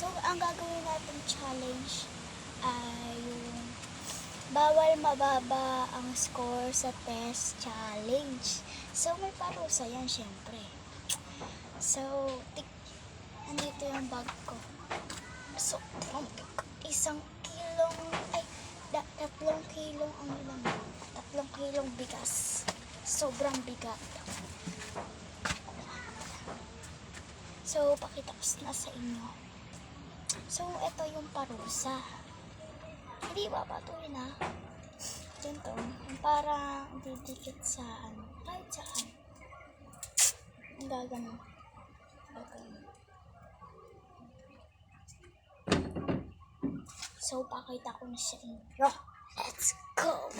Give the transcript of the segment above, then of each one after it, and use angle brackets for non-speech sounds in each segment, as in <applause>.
So, ang gagawin natin challenge ay yung bawal mababa ang score sa test challenge. So, may parusa yan, syempre. So, tik andito yung bag ko. So, um, isang kilong, ay, da, tatlong kilong ang ilang, tatlong kilong bigas. Sobrang bigat. So, pakita ko na sa inyo. So, ito yung parusa. Hindi ba patuloy na? Ganito. Yung parang didikit sa ano, kahit saan. Ang gagano. Gagano. So, pakita ko na sa inyo. Let's go!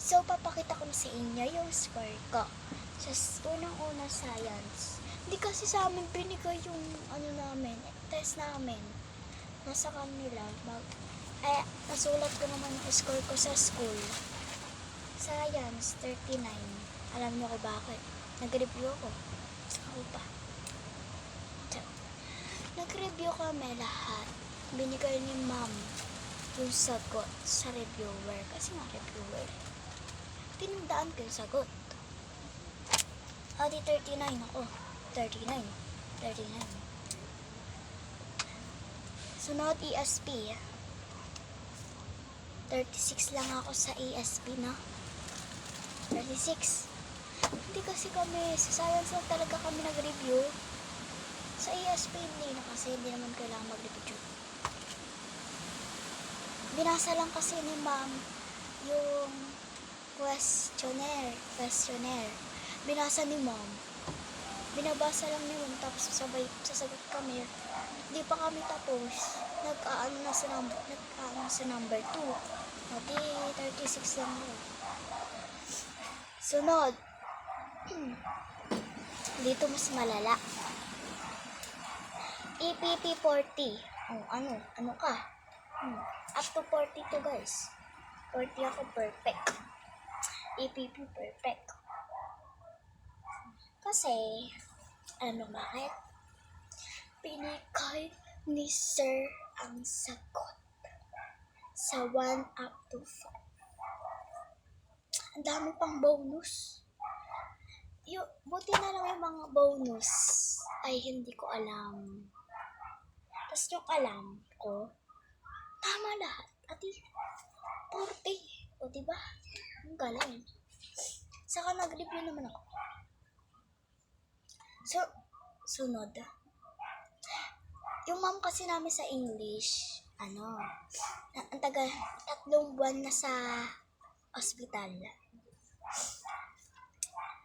So, papakita ko sa inyo yung score ko. Sa unang-una science. Hindi kasi sa amin binigay yung ano namin, test namin. Nasa kanila. Mag, ay, nasulat ko naman yung score ko sa school. Science, 39. Alam niyo ko bakit? Nag-review ako. Ako pa. Tiyan. Nag-review kami lahat. Binigay ni ma'am yung sagot sa reviewer. Kasi nga reviewer. Tinandaan ko yung sagot. Ah, di 39 ako. 39. 39. Sunod ESP. 36 lang ako sa ESP, no? 36. Hindi kasi kami, sa science lang talaga kami nag-review. Sa ESP hindi na kasi hindi naman kailangan mag-review. Binasa lang kasi ni ma'am yung questionnaire, questionnaire. Binasa ni ma'am. Binabasa lang ma'am tapos sabay sasagot kami. Hindi pa kami tapos. Nag-aano na sa number, nag-aano sa number 2. O di 36 lang yun. Sunod. <clears throat> Dito mas malala. EPP 40. Oh, ano? Ano ka? Hmm. Up to 40 to guys. 40 ako perfect. EPP perfect. Kasi, ano bakit? Pinikay ni Sir ang sagot sa 1 up to 5. Ang dami pang bonus. Yung, buti na lang yung mga bonus ay hindi ko alam. Tapos yung alam ko, tama lahat. At 40. O diba? Ang galing. Saka nag-review naman ako. So, sunod. Yung ma'am kasi namin sa English, ano, ang taga tatlong buwan na sa ospital.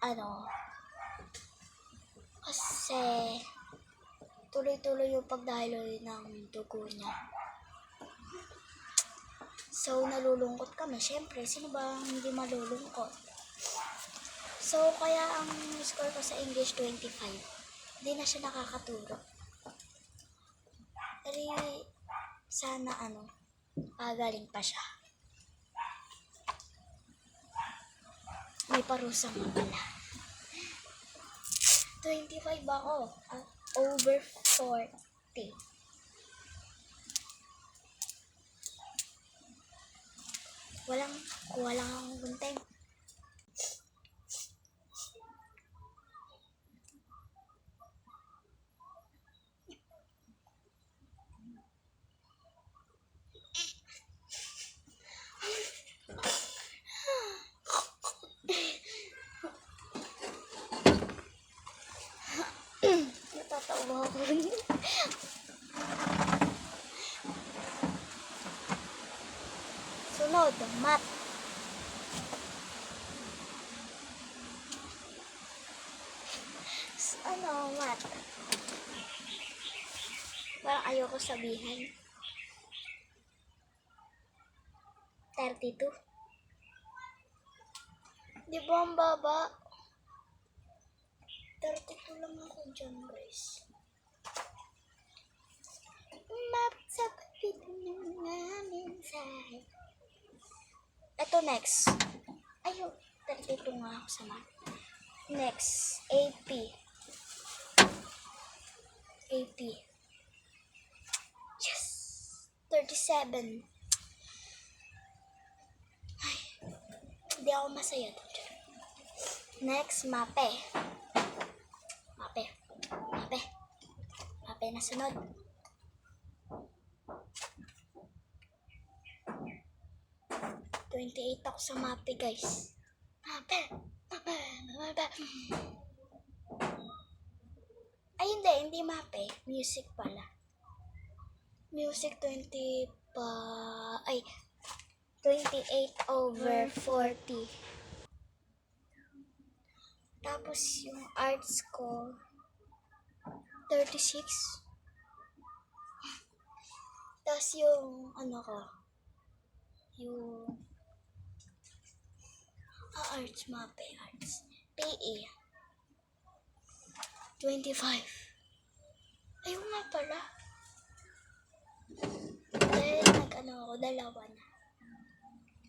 Ano, kasi tuloy-tuloy yung pagdaloy ng dugo niya. So, nalulungkot kami. Siyempre, sino ba hindi malulungkot? So, kaya ang score ko sa English 25. Hindi na siya nakakaturo. Pero sana ano, pagaling pa siya. May parusa pala. 25 ako. Ah, over 40. Walang, walang akong gunteng. Sunod, mat. S- Ano, mat? Parang ayoko sabihin. 32. Di ba ang baba? 32 lang ako dyan, guys. Map sa kapit ng aming side. Ito next. Ayun, 32 nga ako sa math. Next, AP. AP. Yes! 37. Ay, hindi ako masaya doon. Next, mape. Mape. Mape. Mape na sunod. Twenty-eight ako sa mape, guys. Mape. Mape. Mape. Ay, hindi. Hindi mape. Music pala. Music 20 pa... Ay, 28 over 40. Tapos yung arts ko, 36. Tapos yung ano ko, yung arts, mape, arts. PE, 25. Ayun nga pala. Dahil nag-ano ako, dalawa na.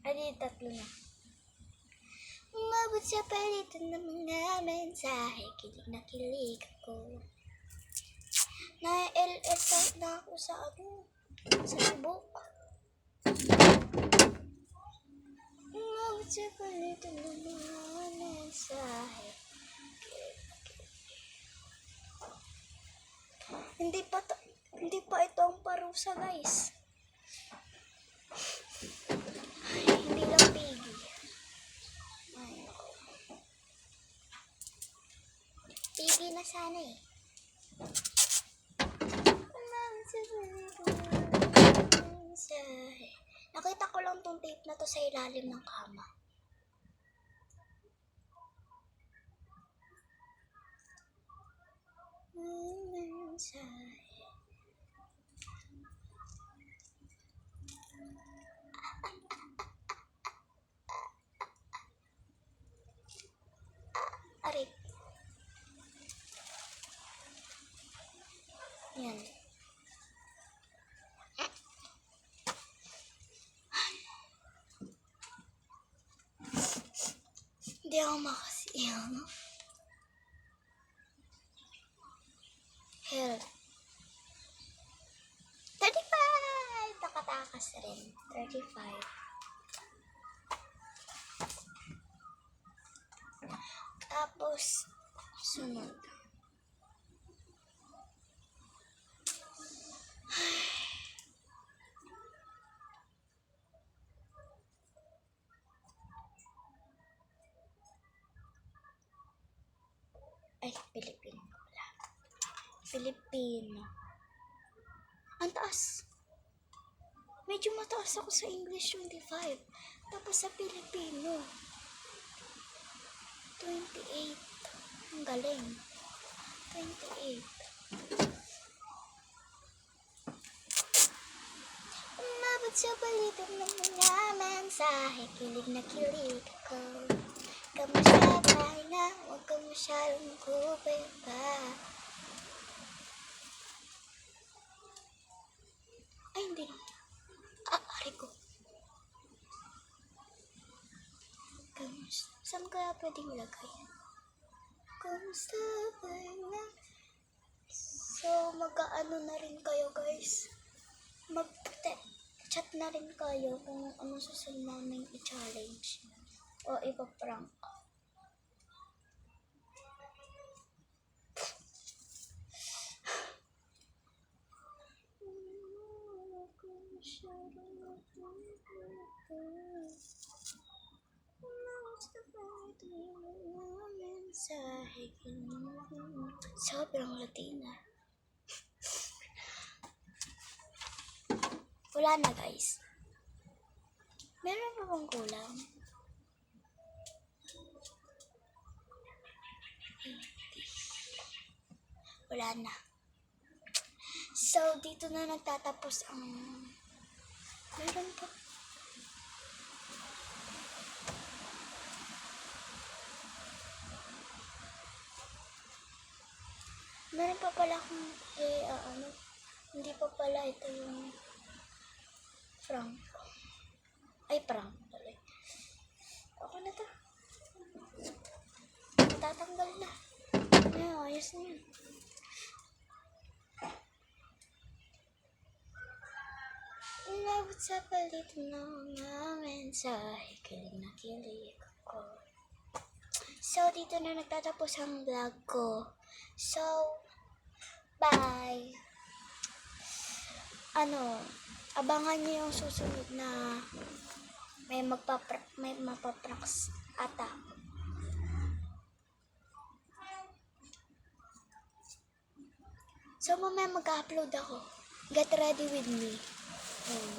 Ay, tatlo na. Umabot sa palitan ng mga mensahe, kilig na kilig ako. Na-LS na ako sa ano, sa book. Umabot sa palitan ng mensahe. Hindi pa to, hindi pa ito ang parusa, guys. Ay, hindi lang piggy. Ay, na sana eh. Nakita ko lang tong tape na to sa ilalim ng kama. Aray. Yan. Hindi ako makasiyaw. Health. 35! Takatakas rin. 35. Tapos, sunod. Ay, pala. Filipino. Ang taas. Medyo mataas ako sa English 25. Tapos sa Pilipino. 28. Ang galing. 28. Umabot sa balitan ng mga mensahe Kilig na kilig ako Kamusta tayo na Huwag ka masyadong kupe pa Ay hindi. Ah, ari ko. Kamusta? Saan kaya pwedeng lagay? Kamusta tayo na? So, mag-ano na rin kayo guys? Mag chat na rin kayo kung ano susunod namin i-challenge o ipaprank. Sobrang Latina. Wala na guys. Meron pa bang kulang? Wala na. So, dito na nagtatapos ang... Meron pa. Meron pa pala akong, eh, uh, ano, hindi pa pala ito yung Frank. Ay, Frank. Tuloy. Ako na to. Tatanggal na. Ay, ayos na yun. Inabot sa palit ng mga mensahe, kilig na kilig ako. So, dito na nagtatapos ang vlog ko. So, bye! Ano, abangan niyo yung susunod na may magpapra may mapapraks ata. So, mamaya mag-upload ako. Get ready with me. Hmm.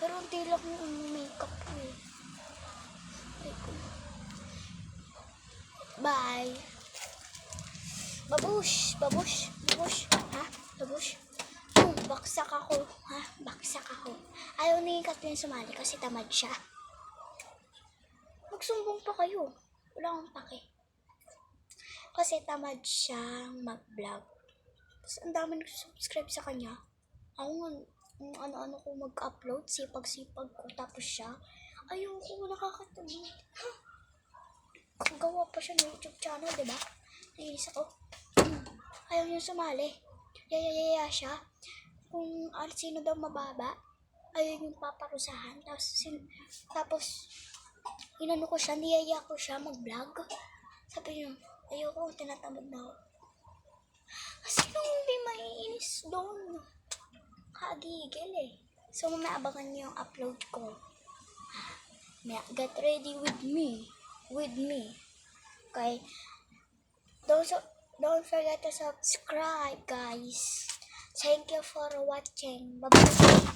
Pero hindi lang yung makeup ko eh. Bye. Babush! Babush! Babush! Ha? Babush? Hmm, baksak ako. Ha? Baksak ako. Ayaw ni Kathleen sumali kasi tamad siya. Magsumbong pa kayo. Wala akong pake. Kasi tamad siyang mag-vlog. Tapos ang dami nag-subscribe sa kanya. Ako nga, ano-ano ko mag-upload, sipag-sipag ko. Tapos siya, ayoko, nakakatamad. Ha? Gawa pa siya ng YouTube channel, di ba? Nainis ako. Ayaw niya sumali. Yayayaya siya. Kung ano, sino daw mababa, ayaw yung paparusahan. Tapos, sin, tapos, inano ko siya, niyaya ko siya mag-vlog. Sabi niya, ayoko, tinatamad na ako. Sino hindi maiinis doon? Kagigil eh. So, mamaya abangan niyo yung upload ko. Get ready with me. With me. Okay? Don't, don't forget to subscribe, guys. Thank you for watching. Bye-bye.